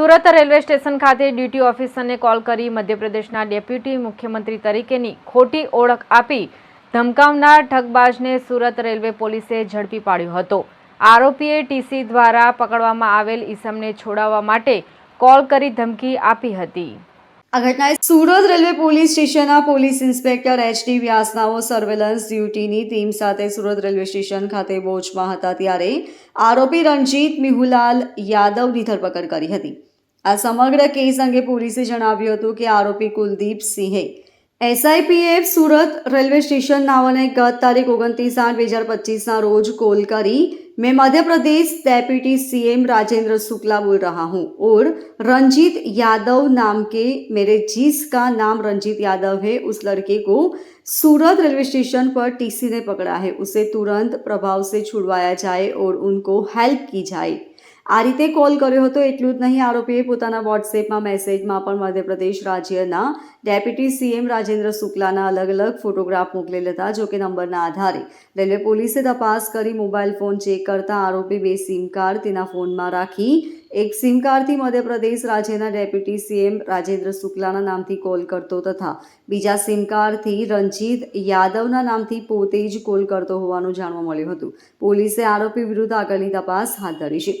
Surat railway station ખાતે duty ઓફિસરને call કરી મધ્યપ્રદેશના ડેપ્યુટી મુખ્યમંત્રી તરીકેની ખોટી ઓળખ આપી ધમકાવનાર ઠગબાજને સુરત રેલવે પોલીસે ઝડપી પાડ્યો હતો. આરોપીએ ટીસી દ્વારા પકડવામાં આવેલ ઈસમને છોડાવવા માટે કોલ કરી ધમકી આપી હતી. આ ઘટનાએ સુરત રેલવે પોલીસ સ્ટેશનના પોલીસ ઇન્સ્પેક્ટર એચ ડી વ્યાસનાઓ સર્વેલન્સ ડ્યુટીની ટીમ સાથે સુરત રેલવે સ્ટેશન ખાતે વોચમાં હતા ત્યારે આરોપી રણજીત મિહુલાલ યાદવની ધરપકડ કરી હતી. આ સમગ્ર કેસ અંગે પોલીસે જણાવ્યું હતું કે આરોપી કુલદીપ સિંહે એસઆઈપીએફ સુરત રેલવે સ્ટેશન નાઓને ગત તારીખ ઓગણત્રીસ આઠ બે હજાર પચીસના રોજ કોલ કરી मैं मध्य प्रदेश डेप्यूटी सीएम राजेंद्र शुक्ला बोल रहा हूँ और रंजीत यादव नाम के मेरे जिसका नाम रंजीत यादव है उस लड़के को सूरत रेलवे स्टेशन पर टीसी ने पकड़ा है उसे तुरंत प्रभाव से छुड़वाया जाए और उनको हेल्प की जाए આ રીતે કોલ કર્યો હતો એટલું જ નહીં, આરોપીએ પોતાના વોટ્સએપમાં મેસેજમાં પણ મધ્યપ્રદેશ રાજ્યના ડેપ્યુટી સીએમ રાજેન્દ્ર શુક્લાના અલગ અલગ ફોટોગ્રાફ મોકલેલ હતા જોકે નંબરના આધારે. રેલવે પોલીસે તપાસ કરી મોબાઈલ ફોન ચેક કરતા આરોપી બે સિમ કાર્ડ તેના ફોનમાં રાખી, એક સિમ કાર્ડથી મધ્યપ્રદેશ રાજ્યના ડેપ્યુટી સીએમ રાજેન્દ્ર શુક્લાના નામથી કોલ કરતો તથા બીજા સિમ કાર્ડથી રંજીત યાદવના નામથી પોતે જ કોલ કરતો હોવાનું જાણવા મળ્યું હતું. પોલીસે આરોપી વિરુદ્ધ આગળની તપાસ હાથ ધરી છે.